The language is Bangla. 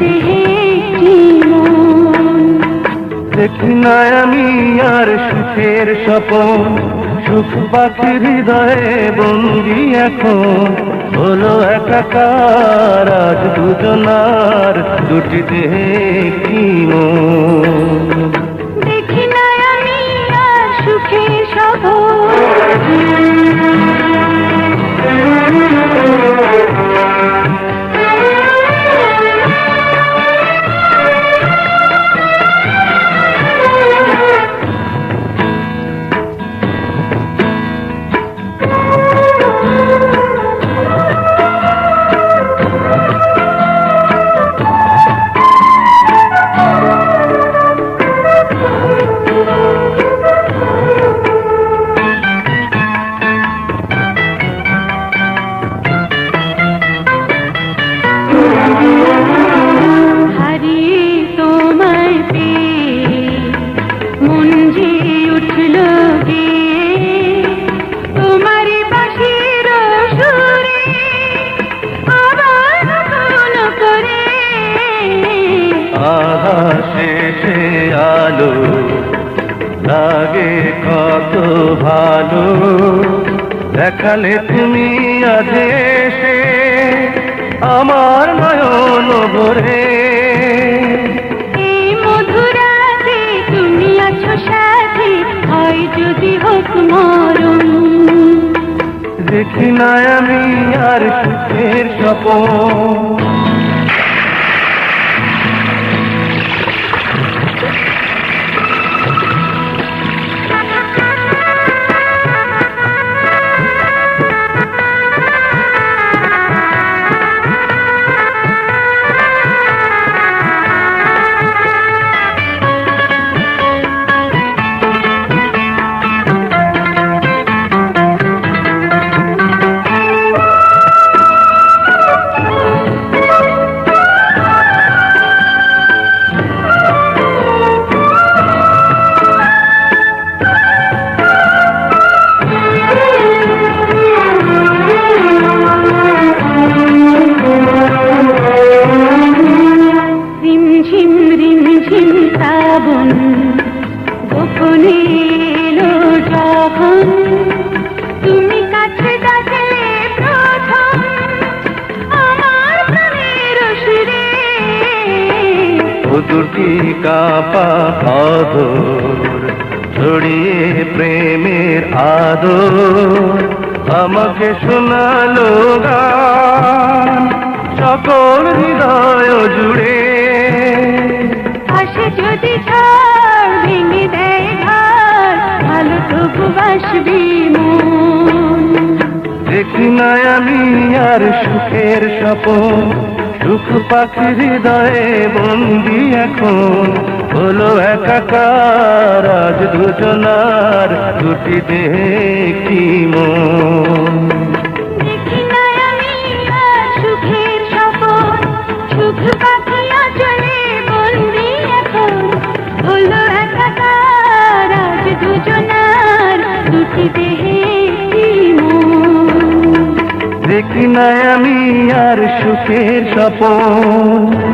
দেহে দেখি না আমি আর সুখের স্বপন, সুখ পাখি হৃদয়ে বন্দি এখন। হলো একাকার আজ দুজনার দুটি দেহে কি মন? আলো লাগে কত ভালো। দেখালে তুমি আজ এসে আমার নয়ন ভরে। মধুরাতে তুমি আছো সাথে হয় যদি হোক মরণ। দেখি না আমি আর সুখের স্বপন। রিমঝিম রিমঝিম শ্রাবণ গোপনে এলো যখন। তুমি কাছে প্রথম, আমার প্রাণের কাপা আদর ছড়িয়ে প্রেমের আদর। আমাকে শোনালো গান, সকল হৃদয় জুড়ে বাসবি দেখি না আমি আর সুখের স্বপন। সুখ পাখি হৃদয়ে বন্দি এখন। হলো একাকার, আজ দুজনার দুটি দেখি মন। না আমি আর সুখের স্বপন।